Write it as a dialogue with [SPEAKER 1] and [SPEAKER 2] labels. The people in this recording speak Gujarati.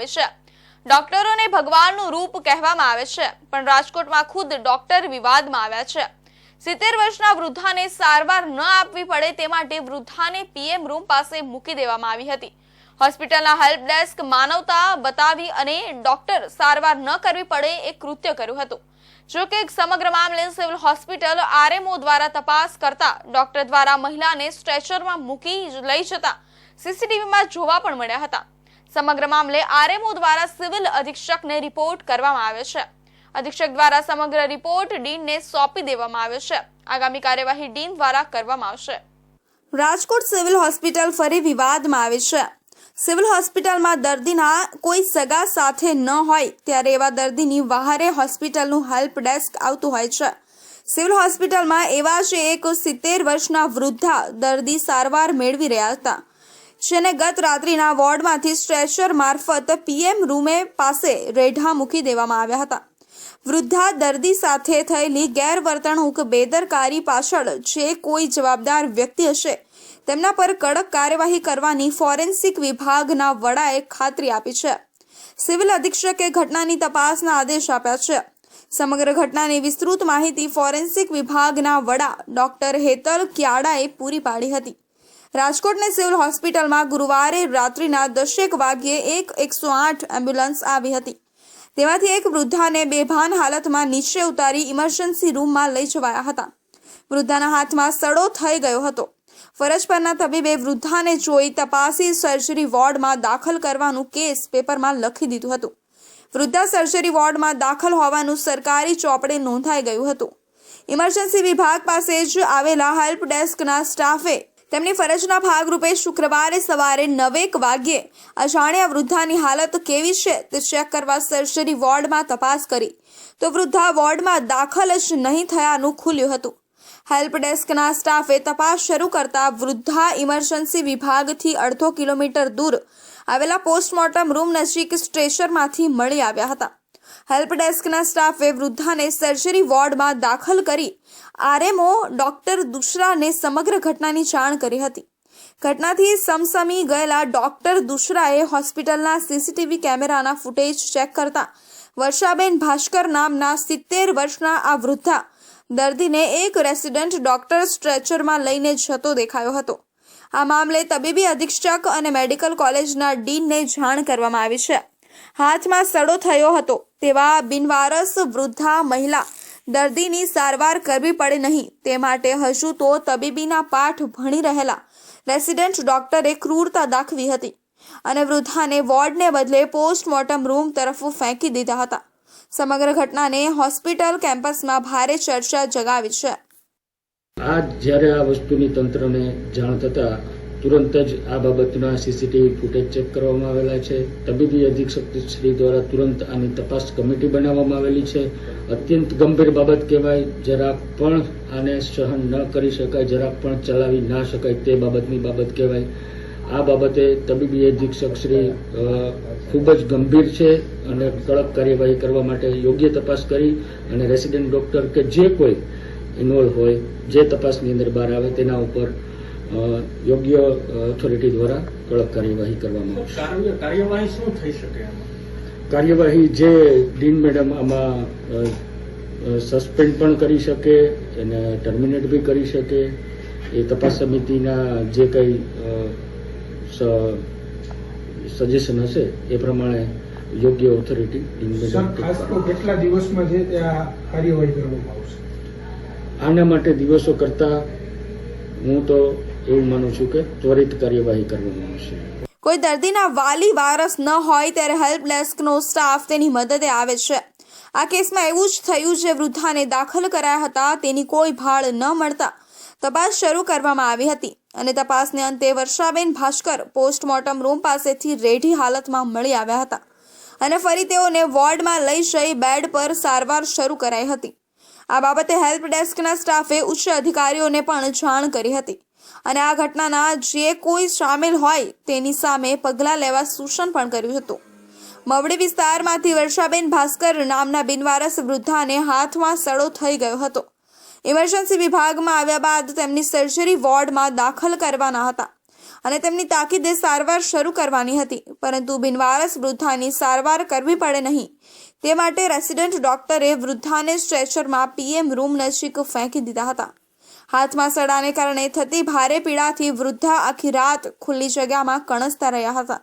[SPEAKER 1] આવી છે. ડોક્ટરોને ભગવાનનું રૂપ કહેવામાં આવે છે, પણ રાજકોટમાં ખુદ ડોક્ટર વિવાદમાં આવ્યા છે. સિત્તેર વર્ષના વૃદ્ધાને સારવાર ન આપવી પડે તે માટે વૃદ્ધાને પીએમ રૂમ પાસે મૂકી દેવામાં આવી હતી. હોસ્પિટલના હેલ્પ ડેસ્ક માનવતા બતાવી અને ડોક્ટર સારવાર ન કરવી પડે એ કૃત્ય કર્યું હતું. જો કે સમગ્ર મામલે સિવિલ હોસ્પિટલ આરએમઓ દ્વારા તપાસ કરતા ડોક્ટર દ્વારા મહિલાને સ્ટ્રેચરમાં મૂકી લઈ જતા સીસીટીવીમાં જોવા પણ મળ્યા હતા. સમગ્ર મામલે આરએમઓ દ્વારા સિવિલ અધિક્ષકને રિપોર્ટ કરવામાં આવ્યો છે. અધિક્ષક દ્વારા સમગ્ર રિપોર્ટ ડીનને સોંપી દેવામાં આવ્યો છે. આગામી કાર્યવાહી ડીન દ્વારા કરવામાં આવશે. રાજકોટ સિવિલ હોસ્પિટલ ફરી વિવાદમાં આવી છે. સિવિલ હોસ્પિટલમાં દર્દીના કોઈ સગા સાથે ન હોય ત્યારે એવા દર્દીની વહારે હોસ્પિટલનું હેલ્પ ડેસ્ક આવતું હોય છે. સિવિલ હોસ્પિટલમાં એવા જ એક સિત્તેર વર્ષના વૃદ્ધા દર્દી સારવાર મેળવી રહ્યા હતા. જેને ગત રાત્રિના વોર્ડમાંથી સ્ટ્રેચર મારફત પીએમ રૂમે પાસે રેઢા મૂકી દેવામાં આવ્યા હતા. વૃદ્ધા દર્દી સાથે થયેલી ગેરવર્તણૂક બેદરકારી પાછળ જે કોઈ જવાબદાર વ્યક્તિ હશે, તેમના પર કડક કાર્યવાહી કરવાની ફોરેન્સિક વિભાગના વડાએ ખાતરી આપી છે. સિવિલ અધિક્ષકે ઘટનાની તપાસના આદેશ આપ્યા છે. સમગ્ર ઘટનાની વિસ્તૃત માહિતી ફોરેન્સિક વિભાગના વડા ડોક્ટર હેતલ ક્યાડાએ પૂરી પાડી હતી. રાજકોટની સિવિલ હોસ્પિટલમાં ગુરુવારે રાત્રિના દસેક વાગ્યે એક એકસો આઠ એમ્બ્યુલન્સ આવી હતી. તેમાંથી એક વૃદ્ધાને બેભાન હાલતમાં નીચે ઉતારી ઇમરજન્સી રૂમમાં લઈ જવાયા હતા. વૃદ્ધાના હાથમાં સડો થઈ ગયો હતો. ફરજ પરના તબીબે વૃદ્ધાને જોઈ તપાસી સર્જરી વોર્ડમાં દાખલ કરવાનું કેસ પેપરમાં લખી દીધું હતું. વૃદ્ધા સર્જરી વોર્ડમાં દાખલ હોવાનું સરકારી ચોપડે નોંધાઈ ગયું હતું. ઇમરજન્સી વિભાગ પાસે જ આવેલા હેલ્પ ડેસ્કના સ્ટાફે તેમની ફરજના ભાગરૂપે શુક્રવારે સવારે નવેક વાગ્યે અજાણ્યા વૃદ્ધાની હાલત કેવી છે તે ચેક કરવા સર્જરી વોર્ડમાં તપાસ કરી. તો વૃદ્ધા વોર્ડમાં દાખલ જ નહીં થયાનું ખુલ્યું હતું. હેલ્પ ડેસ્કના સ્ટાફે તપાસ શરૂ કરતા વૃદ્ધા ઇમરજન્સી વિભાગથી અડધો કિલોમીટર દૂર આવેલા પોસ્ટમોર્ટમ રૂમ નજીક સ્ટ્રેચરમાંથી મળી આવ્યા હતા. હેલ્પ ડેસ્કના સ્ટાફે વૃદ્ધાને સર્જરી વોર્ડમાં દાખલ કરી આરએમઓ ડોક્ટર દુસરાને સમગ્ર ઘટનાની જાણ કરી હતી. ઘટનાથી સમસમી ગયેલા ડોક્ટર દુસરાએ હોસ્પિટલના સીસીટીવી કેમેરાના ફૂટેજ ચેક કરતા વર્ષાબેન ભાસ્કર નામના સિત્તેર વર્ષના આ વૃદ્ધા દર્દીને એક રેસિડન્ટ ડોક્ટર સ્ટ્રેચરમાં લઈને જતો દેખાયો હતો. આ મામલે તબીબી અધિક્ષક અને મેડિકલ કોલેજના ડીનને જાણ કરવામાં આવી છે. હાથમાં સડો થયો હતો. તેવા બિનવારસ વૃદ્ધા મહિલા દર્દીની સારવાર કરવી પડે નહીં. તે માટે હજુ તો તબીબીના પાઠ ભણી રહેલા રેસિડન્ટ ડોક્ટરે ક્રૂરતા દાખવી હતી અને વૃદ્ધાને વોર્ડને બદલે પોસ્ટમોર્ટમ રૂમ તરફ ફેંકી દીધા હતા. સમગ્ર ઘટનાને હોસ્પિટલ કેમ્પસમાં ભારે ચર્ચા જગાવી છે.
[SPEAKER 2] આ જ્યારે આ વસ્તુની તંત્રને જાણ થતાં તુરંત જ આ બાબતના સીસીટીવી ફૂટેજ ચેક કરવામાં આવેલા છે. તબીબી અધિક્ષક શ્રી દ્વારા તુરંત આની તપાસ કમિટી બનાવવામાં આવેલી છે. અત્યંત ગંભીર બાબત કહેવાય જરાક પણ આને સહન ન કરી શકાય જરાક પણ ચલાવી ના શકાય તે બાબતની બાબત કહેવાય. આ બાબતે તબીબી અધિક્ષક શ્રી ખૂબ જ ગંભીર છે અને કડક કાર્યવાહી કરવા માટે યોગ્ય તપાસ કરી અને રેસિડેન્ટ ડોક્ટર કે જે કોઈ ઇન્વોલ્વ હોય, જે તપાસની અંદર બહાર આવે તેના ઉપર યોગ્ય ઓથોરિટી દ્વારા કડક કાર્યવાહી કરવામાં આવશે.
[SPEAKER 3] કાર્યવાહી શું થઈ શકે
[SPEAKER 2] કાર્યવાહી જે ડીન મેડમ આમાં સસ્પેન્ડ પણ કરી શકે અને ટર્મિનેટ બી કરી શકે. એ તપાસ સમિતિના જે કંઈ સજેશન હશે એ પ્રમાણે યોગ્ય ઓથોરિટી ડીન મેડમ
[SPEAKER 4] કેટલા દિવસમાં જે કાર્યવાહી કરવામાં આવશે?
[SPEAKER 2] આના માટે દિવસો કરતા હું તો એવું માનું છું કે ત્વરિત કાર્યવાહી કરવામાં આવશે.
[SPEAKER 1] કોઈ દર્દીના વાલી વારસ ન હોય ત્યારે હેલ્પ ડેસ્કનો સ્ટાફ તેની મદદે આવે છે. આ કેસમાં એવું જ થયું જે વૃદ્ધાને દાખલ કરાયા હતા, તેની કોઈ ભાળ ન મળતા તપાસ શરૂ કરવામાં આવી હતી અને તપાસને અંતે વર્ષાબેન ભાસ્કર પોસ્ટમોર્ટમ રૂમ પાસેથી રેઢી હાલતમાં મળી આવ્યા હતા અને ફરી તેઓને વોર્ડમાં લઈ જઈ બેડ પર સારવાર શરૂ કરાઈ હતી. આ બાબતે હેલ્પ ડેસ્કના સ્ટાફે ઉચ્ચ અધિકારીઓને પણ જાણ કરી હતી. અને આ ઘટનાના જે કોઈ સામેલ હોય તેની સામે પગલાં લેવા સૂચન પણ કર્યું હતું. મવડી વિસ્તારમાંથી વર્ષાબેન ભાસ્કર નામના બિનવારસ વૃદ્ધાને હાથમાં સડો થઈ ગયો હતો. ઇમરજન્સી વિભાગમાં આવ્યા બાદ તેમની સર્જરી વોર્ડમાં દાખલ કરવાના હતા અને તેમની તાકીદે સારવાર શરૂ કરવાની હતી. પરંતુ બિનવારસ વૃદ્ધાની સારવાર કરવી પડે નહીં. તે માટે રેસિડેન્ટ ડોક્ટરે વૃદ્ધાને સ્ટ્રેચરમાં પીએમ રૂમ નજીક ફેંકી દીધા હતા. હાથમાં સડાને કારણે થતી ભારે પીડાથી વૃદ્ધા આખી રાત ખુલ્લી જગ્યામાં કણસતા રહ્યા હતા.